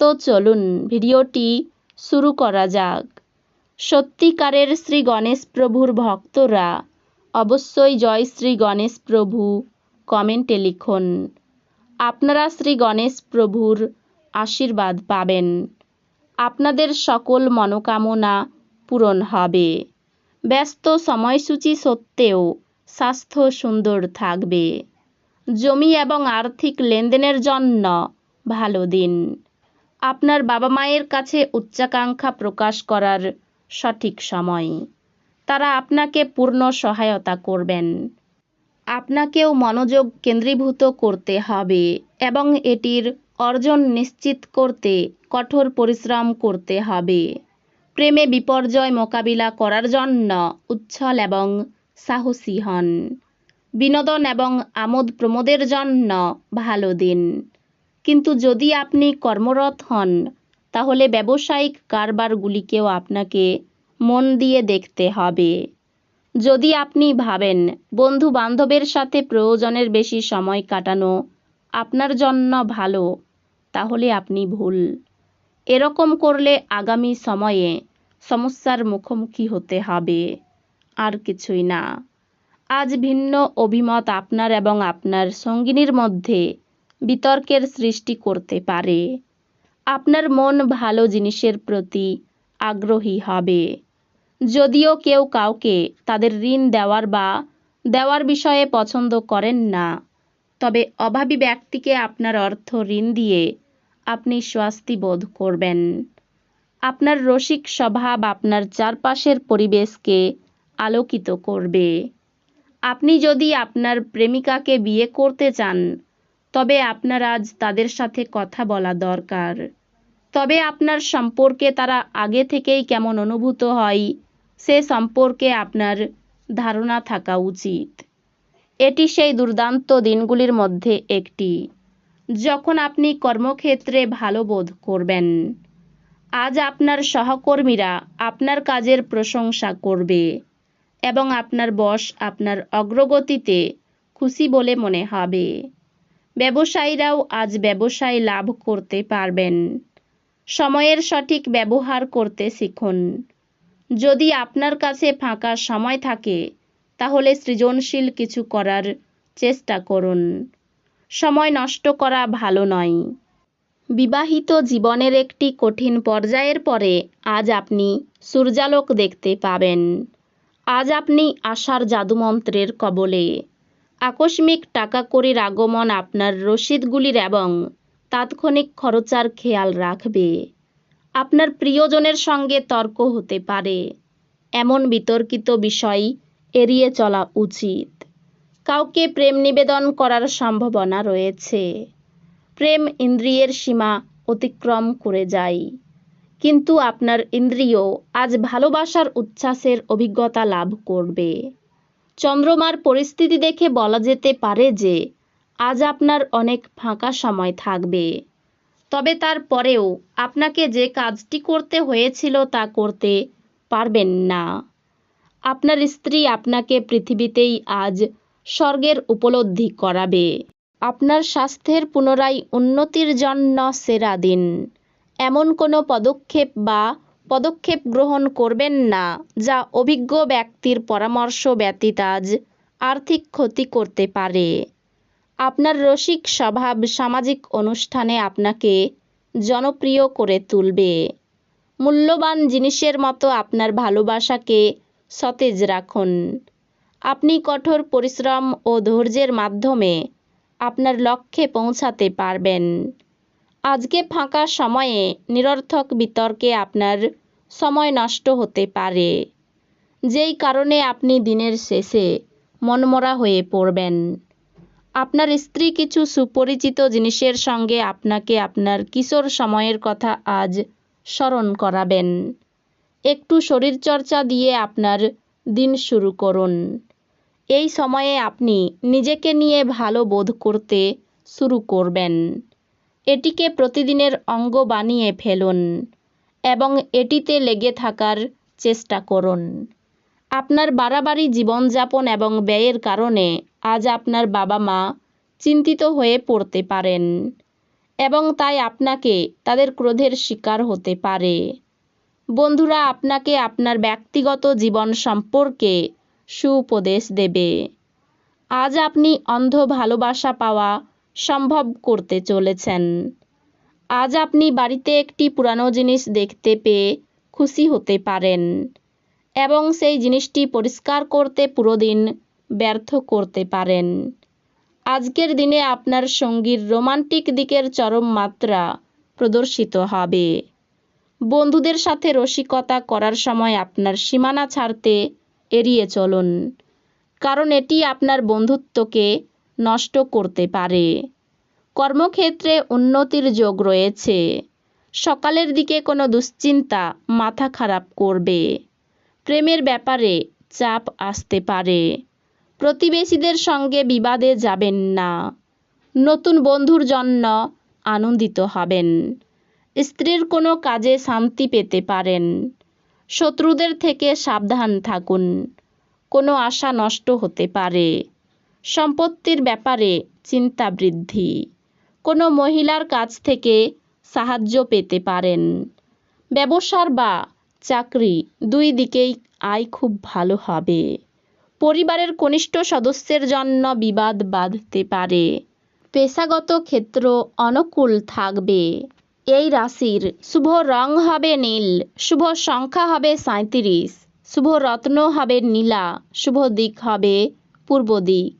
তো চলুন ভিডিওটি শুরু করা যাক। সত্যিকারের শ্রী গণেশ প্রভুর ভক্তরা অবশ্যই জয় শ্রী গণেশ প্রভু কমেন্টে লিখুন। আপনারা শ্রী গণেশ প্রভুর আশীর্বাদ পাবেন। আপনাদের সকল মনোকামনা পূরণ হবে। ব্যস্ত সময়সূচি সত্ত্বেও স্বাস্থ্য সুন্দর থাকবে। জমি এবং আর্থিক লেনদেনের জন্য ভালো দিন। আপনার বাবা মায়ের কাছে উচ্চাকাঙ্ক্ষা প্রকাশ করার সঠিক সময়। তারা আপনাকে পূর্ণ সহায়তা করবেন। আপনাকেও মনোযোগ কেন্দ্রীভূত করতে হবে এবং এটির অর্জন নিশ্চিত করতে কঠোর পরিশ্রম করতে হবে। প্রেমে বিপর্যয় মোকাবিলা করার জন্য উচ্ছল এবং সাহসী হন। বিনোদন এবং আমোদ প্রমোদের জন্য ভালো দিন। কিন্তু যদি আপনি কর্মরত হন, তাহলে ব্যবসায়িক কারবারগুলিকেও আপনাকে মন দিয়ে দেখতে হবে। যদি আপনি ভাবেন বন্ধু বান্ধবের সাথে প্রয়োজনের বেশি সময় কাটানো আপনার জন্য ভালো, তাহলে আপনি ভুল। এরকম করলে আগামী সময়ে সমস্যার মুখোমুখি হতে হবে, আর কিছুই না। আজ ভিন্ন অভিমত আপনার এবং আপনার সঙ্গিনীর মধ্যে বিতর্কের সৃষ্টি করতে পারে। আপনার মন ভালো জিনিসের প্রতি আগ্রহী হবে। যদিও কেউ কাউকে তাদের ঋণ দেওয়ার বা দেওয়ার বিষয়ে পছন্দ করেন না, তবে অভাবী ব্যক্তিকে আপনার অর্থ ঋণ দিয়ে আপনি স্বস্তি বোধ করবেন। আপনার রসিক স্বভাব আপনার চারপাশের পরিবেশকে আলোকিত করবে। আপনি যদি আপনার প্রেমিকাকে বিয়ে করতে চান তবে আপনার আজ তাদের সাথে কথা বলা দরকার। তবে আপনার সম্পর্কে তারা আগে থেকেই কেমন অনুভূত হয়, সে সম্পর্কে আপনার ধারণা থাকা উচিত। এটি সেই দুর্দান্ত দিনগুলির মধ্যে একটি, যখন আপনি কর্মক্ষেত্রে ভালো বোধ করবেন। আজ আপনার সহকর্মীরা আপনার কাজের প্রশংসা করবে এবং আপনার বস আপনার অগ্রগতিতে খুশি বলে মনে হবে। ব্যবসায়ীরাও আজ ব্যবসায় লাভ করতে পারবেন। সময়ের সঠিক ব্যবহার করতে শিখুন। যদি আপনার কাছে ফাঁকা সময় থাকে, তাহলে সৃজনশীল কিছু করার চেষ্টা করুন। সময় নষ্ট করা ভালো নয়। বিবাহিত জীবনের একটি কঠিন পর্যায়ের পরে আজ আপনি সূর্যালোক দেখতে পাবেন। আজ আপনি আশার জাদুমন্ত্রের কবলে। আকস্মিক টাকা করির আগমন আপনার রসিদগুলির এবং তাৎক্ষণিক খরচার খেয়াল রাখবে। আপনার প্রিয়জনের সঙ্গে তর্ক হতে পারে। এমন বিতর্কিত বিষয় এড়িয়ে চলা উচিত। কাউকে প্রেম নিবেদন করার সম্ভাবনা রয়েছে। প্রেম ইন্দ্রিয়ের সীমা অতিক্রম করে যায়। কিন্তু আপনার ইন্দ্রিয় আজ ভালোবাসার উচ্ছ্বাসের অভিজ্ঞতা লাভ করবে। চন্দ্রমার পরিস্থিতি দেখে বলা যেতে পারে যে, আজ আপনার অনেক ফাঁকা সময় থাকবে। তবে তারপরেও আপনাকে যে কাজটি করতে হয়েছিল তা করতে পারবেন না। আপনার স্ত্রী আপনাকে পৃথিবীতেই আজ স্বর্গের উপলব্ধি করাবে। আপনার স্বাস্থ্যের পুনরায় উন্নতির জন্য সেরা দিন। এমন কোনো পদক্ষেপ বা পদক্ষেপ গ্রহণ করবেন না, যা অভিজ্ঞ ব্যক্তির পরামর্শ ব্যতীত আজ আর্থিক ক্ষতি করতে পারে। আপনার রসিক স্বভাব সামাজিক অনুষ্ঠানে আপনাকে জনপ্রিয় করে তুলবে। মূল্যবান জিনিসের মতো আপনার ভালোবাসাকে সতেজ রাখুন। আপনি কঠোর পরিশ্রম ও ধৈর্যের মাধ্যমে আপনার লক্ষ্যে পৌঁছাতে পারবেন। আজকে ফাঁকা সময়ে নিরর্থক বিতর্কে আপনার সময় নষ্ট হতে পারে। যেই কারণে আপনি দিনের শেষে মনমরা হয়ে পড়বেন। আপনার স্ত্রী কিছু সুপরিচিত জিনিসের সঙ্গে আপনাকে আপনার কিশোর সময়ের কথা আজ স্মরণ করাবেন। একটু শরীরচর্চা দিয়ে আপনার দিন শুরু করুন। এই সময়ে আপনি নিজেকে নিয়ে ভালো বোধ করতে শুরু করবেন। এটিকে প্রতিদিনের অঙ্গ বানিয়ে ফেলুন। এবং এটিতে লেগে থাকার চেষ্টা করুন। আপনার বাড়াবাড়ি জীবনযাপন এবং ব্যয়ের কারণে আজ আপনার বাবা মা চিন্তিত হয়ে পড়তে পারেন এবং তাই আপনাকে তাদের ক্রোধের শিকার হতে পারে। বন্ধুরা, আপনাকে আপনার ব্যক্তিগত জীবন সম্পর্কে সুউপদেশ দেবে। আজ আপনি অন্ধ ভালোবাসা পাওয়া সম্ভব করতে চলেছেন। আজ আপনি বাড়িতে একটি পুরানো জিনিস দেখতে পেয়ে খুশি হতে পারেন এবং সেই জিনিসটি পরিষ্কার করতে পুরো দিন ব্যর্থ করতে পারেন। আজকের দিনে আপনার সঙ্গীর রোমান্টিক দিকের চরম মাত্রা প্রদর্শিত হবে। বন্ধুদের সাথে রসিকতা করার সময় আপনার সীমানা ছাড়তে এড়িয়ে চলুন, কারণ এটি আপনার বন্ধুত্বকে নষ্ট করতে পারে। কর্মক্ষেত্রে উন্নতির যোগ রয়েছে। সকালের দিকে কোনো দুশ্চিন্তা মাথা খারাপ করবে। প্রেমের ব্যাপারে চাপ আসতে পারে। প্রতিবেশীদের সঙ্গে বিবাদে যাবেন না। নতুন বন্ধুর জন্য আনন্দিত হবেন। স্ত্রীর কোনো কাজে শান্তি পেতে পারেন। শত্রুদের থেকে সাবধান থাকুন। কোনো আশা নষ্ট হতে পারে। সম্পত্তির ব্যাপারে চিন্তা বৃদ্ধি। কোনো মহিলার কাছ থেকে সাহায্য পেতে পারেন। ব্যবসার বা চাকরি দুই দিকেই আয় খুব ভালো হবে। পরিবারের কনিষ্ঠ সদস্যের জন্য বিবাদ বাঁধতে পারে। পেশাগত ক্ষেত্র অনুকূল থাকবে। এই রাশির শুভ রং হবে নীল, শুভ সংখ্যা হবে সাঁত্রিশ শুভ রত্ন হবে নীলা, শুভ দিক হবে পূর্ব দিক।